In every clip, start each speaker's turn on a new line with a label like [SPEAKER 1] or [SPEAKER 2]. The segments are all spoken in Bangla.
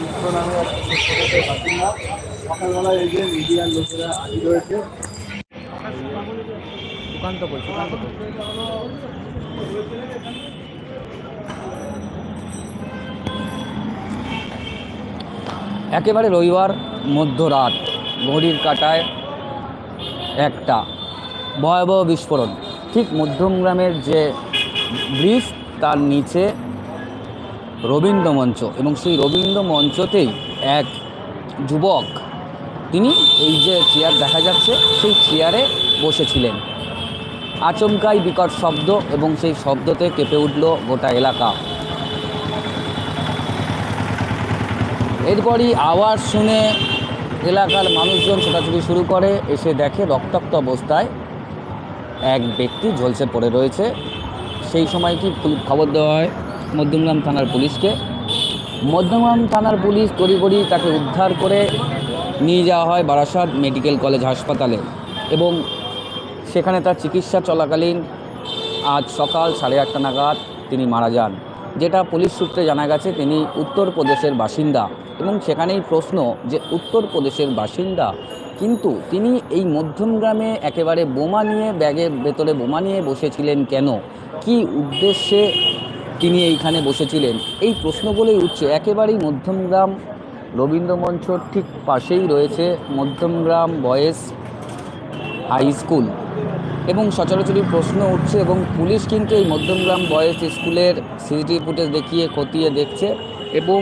[SPEAKER 1] মিত্র নামে সকালবেলায় এই যে মিডিয়ার লোকেরা
[SPEAKER 2] সুকান্ত একেবারে রবিবার মধ্যরাত, ঘড়ির কাটায় একটা ভয়াবহ বিস্ফোরণ। ঠিক মধ্যমগ্রামের যে ব্রিজ, তার নিচে রবীন্দ্র মঞ্চ এবং সেই রবীন্দ্র মঞ্চতেই এক যুবক, তিনি এই যে চেয়ার দেখা যাচ্ছে, সেই চেয়ারে বসেছিলেন। আচমকাই বিকট শব্দ এবং সেই শব্দতে কেঁপে উঠল গোটা এলাকা। এরপরই আওয়াজ শুনে এলাকার মানুষজন ছোটাছুটি শুরু করে, এসে দেখে রক্তাক্ত অবস্থায় এক ব্যক্তি ঝলসে পড়ে রয়েছে। সেই সময় কি খবর দেওয়া হয়? মধ্যমগ্রাম থানার পুলিশকে। মধ্যমগ্রাম থানার পুলিশ তড়িঘড়ি তাকে উদ্ধার করে নিয়ে যাওয়া হয় বারাসাত মেডিকেল কলেজ হাসপাতালে এবং সেখানে তার চিকিৎসা চলাকালীন আজ সকাল সাড়ে আটটা নাগাদ তিনি মারা যান। যেটা পুলিশ সূত্রে জানা গেছে, তিনি উত্তরপ্রদেশের বাসিন্দা এবং সেখানেই প্রশ্ন যে উত্তরপ্রদেশের বাসিন্দা, কিন্তু তিনি এই মধ্যমগ্রামে একেবারে বোমা নিয়ে, ব্যাগের ভেতরে বোমা নিয়ে বসেছিলেন কেন? কি উদ্দেশ্যে তিনি এইখানে বসেছিলেন। এই প্রশ্নগুলোই উঠছে। একেবারেই মধ্যমগ্রাম রবীন্দ্রমঞ্চর ঠিক পাশেই রয়েছে মধ্যমগ্রাম বয়েজ হাই স্কুল। এবং সচরাচরই প্রশ্ন উঠছে এবং পুলিশ কিন্তু এই মধ্যমগ্রাম বয়েজ স্কুলের সিসিটিভি ফুটেজ দেখিয়ে, খতিয়ে দেখছে এবং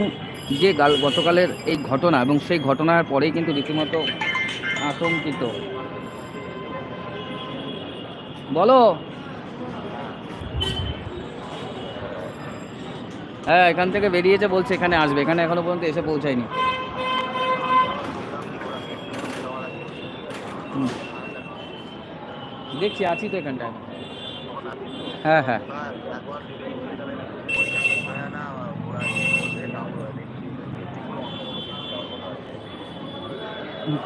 [SPEAKER 2] যে গতকালের এই ঘটনা এবং সেই ঘটনার পরেই কিন্তু রীতিমতো আতঙ্কিত। বলো! হ্যাঁ এখান থেকে বেরিয়েছে, বলছে এখানে আসবে। এখানে এখনও পর্যন্ত এসে পৌঁছায়নি। দেখছি, আছি তো এখানটায়। হ্যাঁ হ্যাঁ।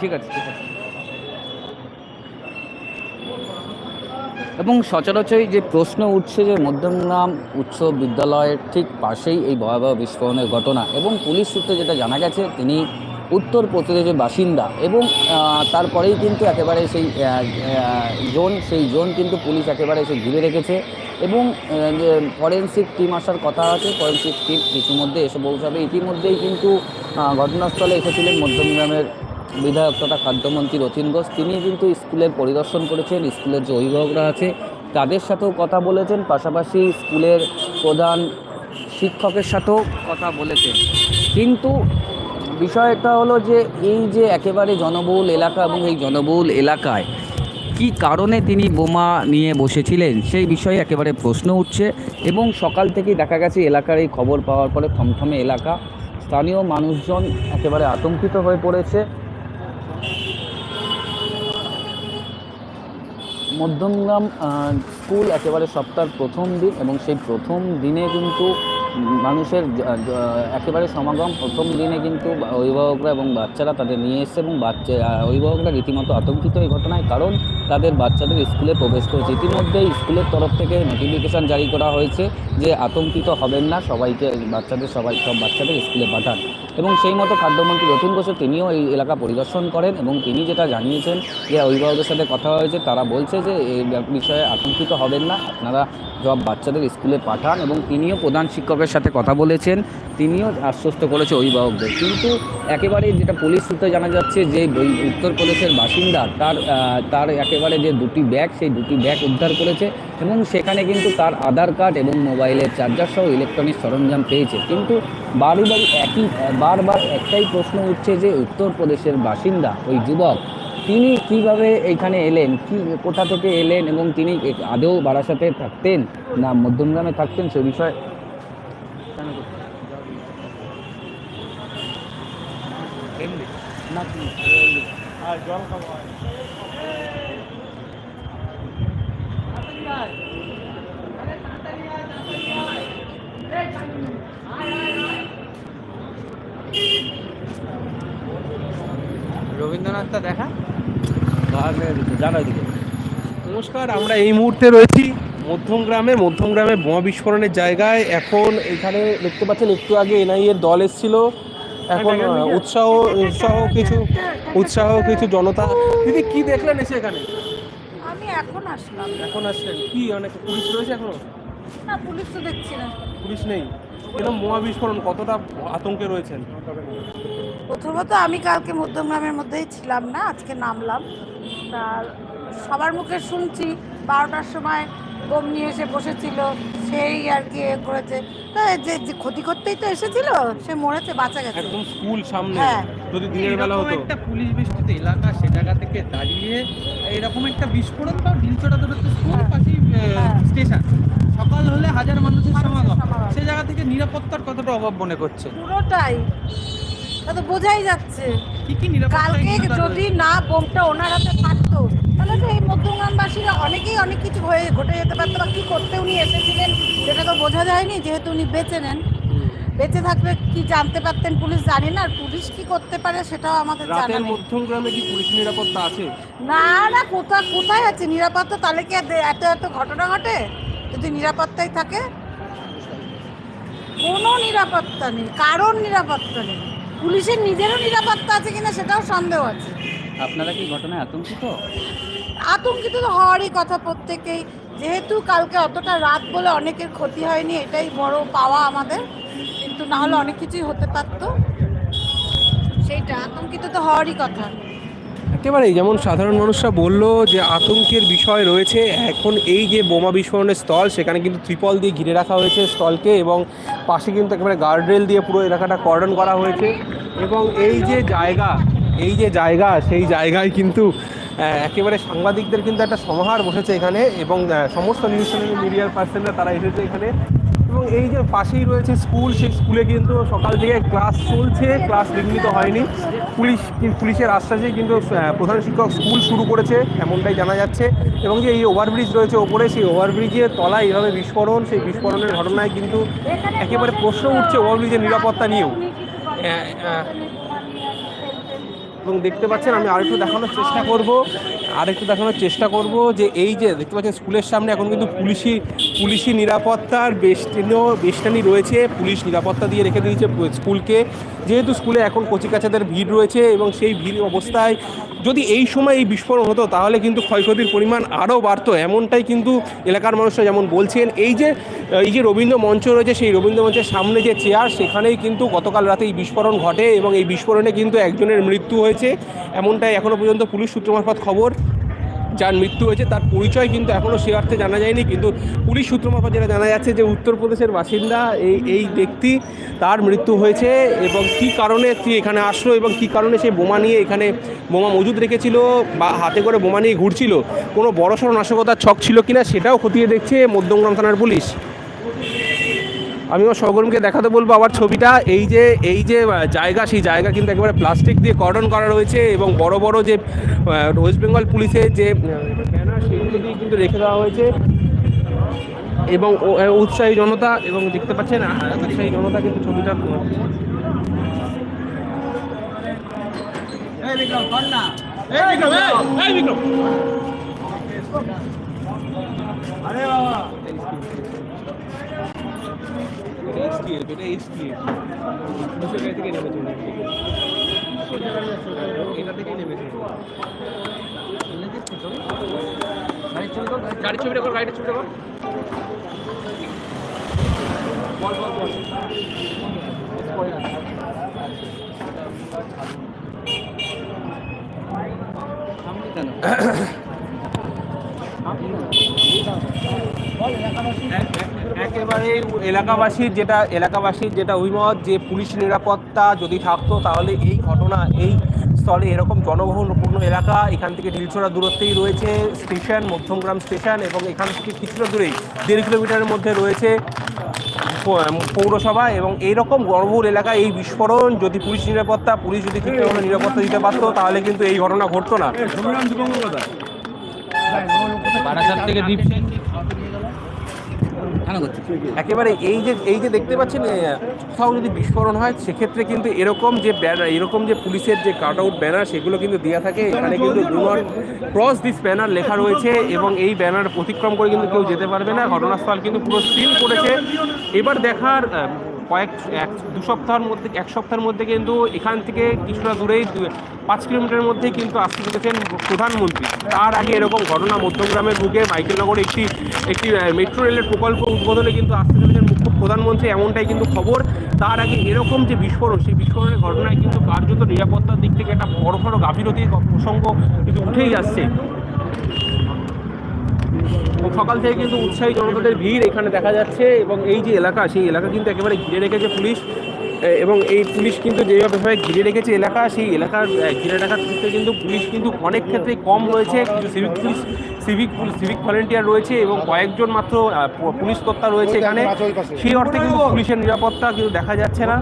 [SPEAKER 2] ঠিক আছে ঠিক আছে। এবং সচরাচরই যে প্রশ্ন উঠছে যে মধ্যমগ্রাম উচ্চ বিদ্যালয়ের ঠিক পাশেই এই ভয়াবহ বিস্ফোরণের ঘটনা এবং পুলিশ সূত্রে যেটা জানা গেছে, তিনি উত্তর প্রদেশের বাসিন্দা এবং তারপরেই কিন্তু একেবারে সেই জোন সেই জোন কিন্তু পুলিশ একেবারে এসে ঘিরে রেখেছে এবং ফরেন্সিক টিম আসার কথা আছে, ফরেন্সিক টিম কিছু মধ্যে এসে পৌঁছাবে। ইতিমধ্যেই কিন্তু ঘটনাস্থলে এসেছিলেন মধ্যমগ্রামের বিধায়ক তথা খাদ্যমন্ত্রী রথিন ঘোষ, তিনি কিন্তু স্কুলের পরিদর্শন করেছেন, স্কুলের যে অভিভাবকরা আছে, তাদের সাথেও কথা বলেছেন, পাশাপাশি স্কুলের প্রধান শিক্ষকের সাথেও কথা বলেছেন। কিন্তু বিষয়টা হলো যে, এই যে একেবারে জনবহুল এলাকা এবং এই জনবহুল এলাকায় কি কারণে তিনি বোমা নিয়ে বসেছিলেন, সেই বিষয়ে একেবারে প্রশ্ন উঠছে এবং সকাল থেকেই দেখা গেছে, এলাকার এই খবর পাওয়ার পরে থমথমে এলাকা, স্থানীয় মানুষজন একেবারে আতঙ্কিত হয়ে পড়েছে। মধ্যমগ্রাম স্কুল একেবারে সপ্তাহের প্রথম দিন এবং সেই প্রথম দিনে কিন্তু মানুষের একেবারে সমাগম প্রথম দিনে কিন্তু অভিভাবকরা এবং বাচ্চারা তাদের নিয়ে এসছে এবং বাচ্চা অভিভাবকরা রীতিমতো আতঙ্কিত এই ঘটনায় কারণ তাদের বাচ্চাদের স্কুলে প্রবেশ করেছে। ইতিমধ্যেই স্কুলের তরফ থেকে নোটিফিকেশান জারি করা হয়েছে যে আতঙ্কিত হবেন না, সবাইকে বাচ্চাদের সবাই, সব বাচ্চাদের স্কুলে পাঠান। এবং সেই মতো খাদ্যমন্ত্রী রতন ঘোষ তিনিও এই এলাকা পরিদর্শন করেন এবং তিনি যেটা জানিয়েছেন যে অভিভাবকদের সাথে কথা হয়েছে, তারা বলছে যে এই বিষয়ে আতঙ্কিত হবেন না, আপনারা সব বাচ্চাদের স্কুলে পাঠান এবং তিনিও প্রধান শিক্ষকের সাথে কথা বলেছেন, তিনিও আশ্বস্ত করেছে অভিভাবকদের। কিন্তু একেবারে যেটা পুলিশ সূত্রে জানা যাচ্ছে যে উত্তরপ্রদেশের বাসিন্দা তার তার একেবারে যে দুটি ব্যাগ, সেই দুটি ব্যাগ উদ্ধার করেছে এবং সেখানে কিন্তু তার আধার কার্ড এবং মোবাইলের চার্জার সহ ইলেকট্রনিক সরঞ্জাম পেয়েছে। কিন্তু বাড়ি বাড়ি একই, বারবার একটাই প্রশ্ন উঠছে যে উত্তরপ্রদেশের বাসিন্দা, ওই যুবক, তিনি কীভাবে এখানে এলেন? কি, কোথা থেকে এলেন? এবং তিনি আদৌ বারাসাতে থাকতেন না মধ্যমগ্রামে থাকতেন? সে বিষয়ে না
[SPEAKER 1] আর জল খাব।
[SPEAKER 2] রবীন্দ্রনাথটা দেখা? জানো এদিকে।
[SPEAKER 3] নমস্কার আমরা এই মুহূর্তে রয়েছি মধ্যমগ্রামে। মধ্যমগ্রামে বোমা বিস্ফোরণের জায়গায়। এখন এখানে দেখতে পাচ্ছেন একটু আগে এনআই এর দল এসেছিল। এখন উৎসাহ উৎসাহ কিছু উৎসাহ কিছু জনতা। দিদি কি দেখলেন এসে এখানে?
[SPEAKER 4] আমি এখন আসলাম।
[SPEAKER 3] এখন আসলেন কি অনেক পুলিশ রয়েছে এখনও?
[SPEAKER 4] না পুলিশ তো দেখছি না।
[SPEAKER 3] পুলিশ নেই। এরকম বোমা বিস্ফোরণ কতটা আতঙ্কে রয়েছেন?
[SPEAKER 4] প্রথমত আমি কালকে মধ্যমগ্রামের মধ্যেই ছিলাম না আজকে নামলাম। আর সবার মুখে শুনছি বারোটার সময় বোম নিয়ে এসে বসেছিল সেই আর কি এ করেছে। তা যে যে ক্ষতি করতেই তো এসেছিল সে মরেছে বাঁচা গেছে।
[SPEAKER 3] একদম স্কুল সামনে
[SPEAKER 4] হ্যাঁ।
[SPEAKER 3] যদি দিনের বেলা
[SPEAKER 5] এরকম
[SPEAKER 3] হতো
[SPEAKER 5] একটা পুলিশ বেষ্টিত এলাকা সে জায়গা থেকে দাঁড়িয়ে এরকম একটা বিস্ফোরণ বা ঢিলচোটা দূরত্ব স্কুল
[SPEAKER 4] হ্যাঁ।
[SPEAKER 5] পাশেই
[SPEAKER 4] হ্যাঁ।
[SPEAKER 5] স্টেশন। সকাল হলে হাজার মানুষের
[SPEAKER 4] মানুষের
[SPEAKER 5] সমাগম।
[SPEAKER 4] সমাগম।
[SPEAKER 5] সে জায়গা থেকে নিরাপত্তার কতটা অভাব মনে করছে?
[SPEAKER 4] পুরোটাই। তা তো বোঝাই যাচ্ছে।
[SPEAKER 5] কি কি নিরাপত্তা
[SPEAKER 4] কালকে যদি না বোমটা ওনার হাতে থাকতো তাহলে তো এই মধ্যমগ্রামবাসীরা অনেকেই অনেক কিছু হয়ে ঘটে যেতে পারতো বা কী করতে উনি এসেছিলেন সেটা তো বোঝা যায়নি যেহেতু উনি বেঁচে নেন। বেঁচে থাকলে কি জানতে পারতেন পুলিশ? জানে না আর পুলিশ কি করতে পারে সেটাও আমাদের জানা
[SPEAKER 3] রাতের
[SPEAKER 4] নেই।
[SPEAKER 3] মধ্যম কি পুলিশ নিরাপত্তা আছে?
[SPEAKER 4] না না কোথা কোথায় আছে নিরাপত্তা? তাহলে কি আর এত এত ঘটনা ঘটে? যদি নিরাপত্তাই থাকে। কোনো নিরাপত্তা নেই কারোর নিরাপত্তা নেই। পুলিশের নিজেরও নিরাপত্তা আছে কিনা সেটাও সন্দেহ আছে।
[SPEAKER 2] আপনারা কি ঘটনায় আতঙ্কিত?
[SPEAKER 4] আতঙ্কিত তো হওয়ারই কথা প্রত্যেকেই। যেহেতু কালকে অতটা রাত বলে অনেকের ক্ষতি হয়নি এটাই বড় পাওয়া আমাদের। কিন্তু না হলে অনেক কিছুই হতে পারতো। সেইটা আতঙ্কিত তো হওয়ারই কথা।
[SPEAKER 3] একেবারেই যেমন সাধারণ মানুষরা বলল যে আতঙ্কের বিষয় রয়েছে এখন এই যে বোমা বিস্ফোরণের স্থল সেখানে কিন্তু ত্রিপল দিয়ে ঘিরে রাখা হয়েছে স্থলকে এবং পাশে কিন্তু একেবারে গার্ডরেল দিয়ে পুরো এলাকাটা কর্ডন করা হয়েছে। এবং এই যে জায়গা এই যে জায়গা, সেই জায়গায় কিন্তু একেবারে সাংবাদিকদের কিন্তু একটা সমাহার বসেছে এখানে এবং সমস্ত নিউজ চ্যানেল মিডিয়ার পার্সনরা তারা এসেছে এখানে। এবং এই যে পাশেই রয়েছে স্কুল সেই স্কুলে কিন্তু সকাল থেকে ক্লাস চলছে ক্লাস বিঘ্নিত হয়নি। পুলিশ, পুলিশের আশ্বাসে কিন্তু প্রধান শিক্ষক স্কুল শুরু করেছে, এমনটাই জানা যাচ্ছে। এবং যে এই ওভারব্রিজ রয়েছে ওপরে, সেই ওভারব্রিজের তলায় এইভাবে বিস্ফোরণ, সেই বিস্ফোরণের ঘটনায় কিন্তু একেবারে প্রশ্ন উঠছে ওভারব্রিজের নিরাপত্তা নিয়েও। এবং দেখতে পাচ্ছেন, আমি আরেকটু দেখানোর চেষ্টা করব, আরেকটু দেখানোর চেষ্টা করব যে এই যে দেখতে পাচ্ছেন, স্কুলের সামনে এখন কিন্তু পুলিশি পুলিশি নিরাপত্তার বেষ্টনীয় বেষ্টানি রয়েছে। পুলিশ নিরাপত্তা দিয়ে রেখে দিয়েছে স্কুলকে। যেহেতু স্কুলে এখন কচিকাচাদের ভিড় রয়েছে এবং সেই ভিড় অবস্থায় যদি এই সময় এই বিস্ফোরণ হতো, তাহলে কিন্তু ক্ষয়ক্ষতির পরিমাণ আরও বাড়তো। এমনটাই কিন্তু এলাকার মানুষরা যেমন বলছেন। এই যে এই যে রবীন্দ্র মঞ্চ রয়েছে, সেই রবীন্দ্র মঞ্চের সামনে যে চেয়ার, সেখানেই কিন্তু গতকাল রাতে এই বিস্ফোরণ ঘটে এবং এই বিস্ফোরণে কিন্তু একজনের মৃত্যু হয়েছে। এমনটাই এখনও পর্যন্ত পুলিশ সূত্র মারফত খবর। যার মৃত্যু হয়েছে, তার পরিচয় কিন্তু এখনও সে অর্থে জানা যায়নি, কিন্তু পুলিশ সূত্র মারফত যেটা জানা যাচ্ছে যে উত্তরপ্রদেশের বাসিন্দা এই এই ব্যক্তি তার মৃত্যু হয়েছে এবং কি কারণে সে এখানে আসলো এবং কি কারণে সে বোমা নিয়ে এখানে বোমা মজুদ রেখেছিল বা হাতে করে বোমা নিয়ে ঘুরছিল, কোনো বড়সড় নাশকতার ছক ছিল কিনা সেটাও খতিয়ে দেখছে মধ্যমগ্রাম থানার পুলিশ। আমি আমার সহকর্মীকে দেখাতে বলব আবার ছবিটা। এই যে এই যে জায়গা সেই জায়গা কিন্তু একেবারে প্লাস্টিক দিয়ে কর্ডন করা রয়েছে এবং বড় বড় যে ওয়েস্ট বেঙ্গল পুলিশের যে ব্যানার সেগুলো দিয়ে কিন্তু রেখে দেওয়া হয়েছে। এবং উৎসাহী জনতা এবং দেখতে পাচ্ছেন উৎসাহী জনতা কিন্তু ছবিটা STF, এটা STF দুশো গাড়ি থেকে উনি। এটা থেকেই নেমেছে গাড়ির ছবিটা কর গাড়ির ছবিটা কর। বল বল বল। একেবারে এলাকাবাসীর যেটা এলাকাবাসীর যেটা অভিমত যে পুলিশ নিরাপত্তা যদি থাকতো তাহলে এই ঘটনা এই স্থলে এরকম জনবহুলপূর্ণ এলাকা এখান থেকে ঢিলছোড়া দূরত্বেই রয়েছে স্টেশন মধ্যমগ্রাম স্টেশন এবং এখান থেকে কিছুটা দূরেই দেড় কিলোমিটারের মধ্যে রয়েছে পৌরসভা এবং এইরকম গণবহুল এলাকায় এই বিস্ফোরণ যদি পুলিশ নিরাপত্তা পুলিশ যদি ঠিকঠাক নিরাপত্তা দিতে পারতো তাহলে কিন্তু এই ঘটনা ঘটতো না।
[SPEAKER 2] বারাসাত থেকে
[SPEAKER 3] একেবারে এই যে এই যে দেখতে পাচ্ছেন কোথাও যদি বিস্ফোরণ হয়, সেক্ষেত্রে কিন্তু এরকম যে ব্যানার, এরকম যে পুলিশের যে কাট আউট ব্যানার, সেগুলো কিন্তু দেওয়া থাকে। এখানে কিন্তু ডু ক্রস দিস ব্যানার লেখা রয়েছে এবং এই ব্যানার অতিক্রম করে কিন্তু কেউ যেতে পারবে না। ঘটনাস্থল কিন্তু পুরো সিল করেছে। এবার দেখার কয়েক এক দু সপ্তাহের মধ্যে, এক সপ্তাহের মধ্যে কিন্তু এখান থেকে কিছুটা দূরেই পাঁচ কিলোমিটারের মধ্যেই কিন্তু আসতে চলেছেন প্রধানমন্ত্রী। তার আগে এরকম ঘটনা মধ্যমগ্রামের বুকে মাইকেলনগরে একটি একটি মেট্রো রেলের প্রকল্প উদ্বোধনে কিন্তু আসতে চলেছেন মুখ্য প্রধানমন্ত্রী, এমনটাই কিন্তু খবর। তার আগে এরকম যে বিস্ফোরণ, সেই বিস্ফোরণের ঘটনায় কিন্তু কার্যত নিরাপত্তার দিক থেকে একটা বড় বড় গাফিলতির প্রসঙ্গ কিন্তু উঠেই আসছে। সকাল থেকে কিন্তু উৎসাহী জনতাদের ভিড় এখানে দেখা যাচ্ছে এবং এই যে এলাকা, সেই এলাকা কিন্তু একেবারে ঘিরে রেখেছে পুলিশ এবং এই পুলিশ কিন্তু যেভাবে ভাবে ঘিরে রেখেছে এলাকা, সেই এলাকার ঘিরে রাখার ক্ষেত্রে কিন্তু পুলিশ কিন্তু অনেক ক্ষেত্রে কম রয়েছে। Civic police civic civic volunteer রয়েছে এবং কয়েকজন মাত্র পুলিশ কর্তা রয়েছে এখানে। সেই অর্থে কিন্তু পুলিশের নিরাপত্তা কিন্তু দেখা যাচ্ছে না।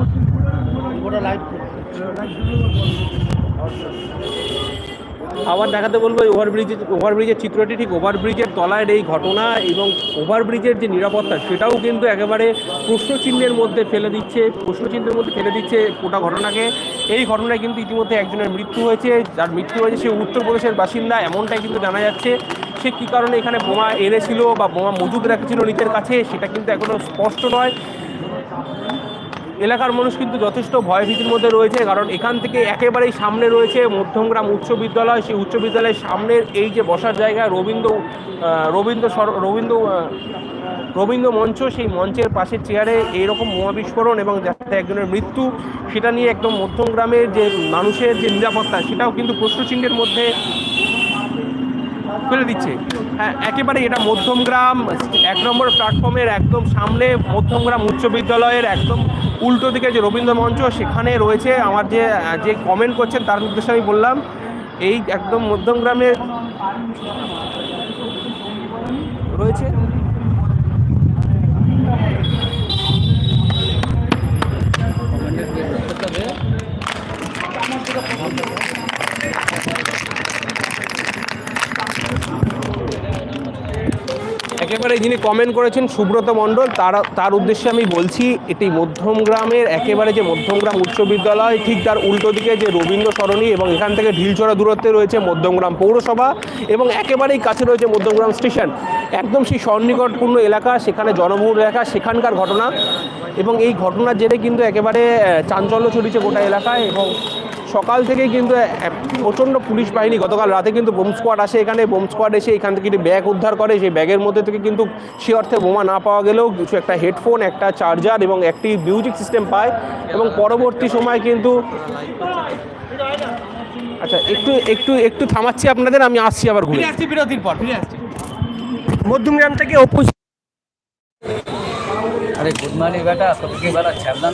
[SPEAKER 3] আবার দেখাতে বলব এই ওভারব্রিজের ওভারব্রিজের চিত্রটি ঠিক ওভারব্রিজের তলায় এই ঘটনা এবং ওভারব্রিজের যে নিরাপত্তা সেটাও কিন্তু একেবারে প্রশ্নচিহ্নের মধ্যে ফেলে দিচ্ছে, প্রশ্নচিহ্নের মধ্যে ফেলে দিচ্ছে গোটা ঘটনাকে। এই ঘটনায় কিন্তু ইতিমধ্যে একজনের মৃত্যু হয়েছে, যার মৃত্যু হয়েছে সে উত্তরপ্রদেশের বাসিন্দা, এমনটাই কিন্তু জানা যাচ্ছে। সে কী কারণে এখানে বোমা এনেছিল বা বোমা মজুদ রেখেছিল নিজের কাছে, সেটা কিন্তু এখনও স্পষ্ট নয়। এলাকার মানুষ কিন্তু যথেষ্ট ভয়ভীতির মধ্যে রয়েছে, কারণ এখান থেকে একেবারেই সামনে রয়েছে মধ্যমগ্রাম উচ্চ বিদ্যালয়। সেই উচ্চ বিদ্যালয়ের সামনের এই যে বসার জায়গা, রবীন্দ্র রবীন্দ্র রবীন্দ্র রবীন্দ্র মঞ্চ, সেই মঞ্চের পাশের চেয়ারে এইরকম বোমা বিস্ফোরণ এবং যাতে একজনের মৃত্যু, সেটা নিয়ে একদম মধ্যমগ্রামের যে মানুষের যে নিরাপত্তা, সেটাও কিন্তু প্রশ্নচিহ্নের মধ্যে ফেলে দিচ্ছে। হ্যাঁ একেবারে এটা মধ্যমগ্রাম, এক নম্বর প্ল্যাটফর্মের একদম সামনে মধ্যমগ্রাম উচ্চ বিদ্যালয়ের একদম উল্টো দিকে যে রবীন্দ্র মঞ্চ, সেখানে রয়েছে আমার যে যে কমেন্ট করছেন, তার উদ্দেশ্যে আমি বললাম, এই একদম মধ্যমগ্রামে রয়েছে। একেবারে যিনি কমেন্ট করেছেন সুব্রত মণ্ডল, তার তার উদ্দেশ্যে আমি বলছি, এটি মধ্যমগ্রামের একেবারে যে মধ্যমগ্রাম উচ্চ বিদ্যালয়, ঠিক তার উল্টো দিকে যে রবীন্দ্র সরণি এবং এখান থেকে ঢিলচড়া দূরত্বে রয়েছে মধ্যমগ্রাম পৌরসভা এবং একেবারেই কাছে রয়েছে মধ্যমগ্রাম স্টেশন। একদম সেই সন্নিকটপূর্ণ এলাকা, সেখানে জনবহুল এলাকা, সেখানকার ঘটনা এবং এই ঘটনার জেরে কিন্তু একেবারে চাঞ্চল্য ছড়িয়েছে গোটা এলাকায় এবং সকাল থেকেই কিন্তু প্রচণ্ড পুলিশ বাহিনী, গতকাল রাতে কিন্তু বোম স্কোয়াড আসে এখানে। বোম স্কোয়াড এসে এখান থেকে ব্যাগ উদ্ধার করে, সেই ব্যাগের মধ্যে থেকে থেকে কিন্তু সে অর্থে বোমা না পাওয়া গেলেও কিছু একটা হেডফোন একটা চার্জার এবং একটি মিউজিক সিস্টেম পায় এবং পরবর্তী সময় কিন্তু আচ্ছা একটু একটু একটু থামাচ্ছি আপনাদের আমি আসছি আবার ঘুরে।
[SPEAKER 5] আসছি বিরতির পর ফিরে আসছি।
[SPEAKER 3] মধ্যমগ্রাম থেকে অপু
[SPEAKER 2] আরে গুড মর্নিং বেটা সবকে বেলা ছ্যাবলান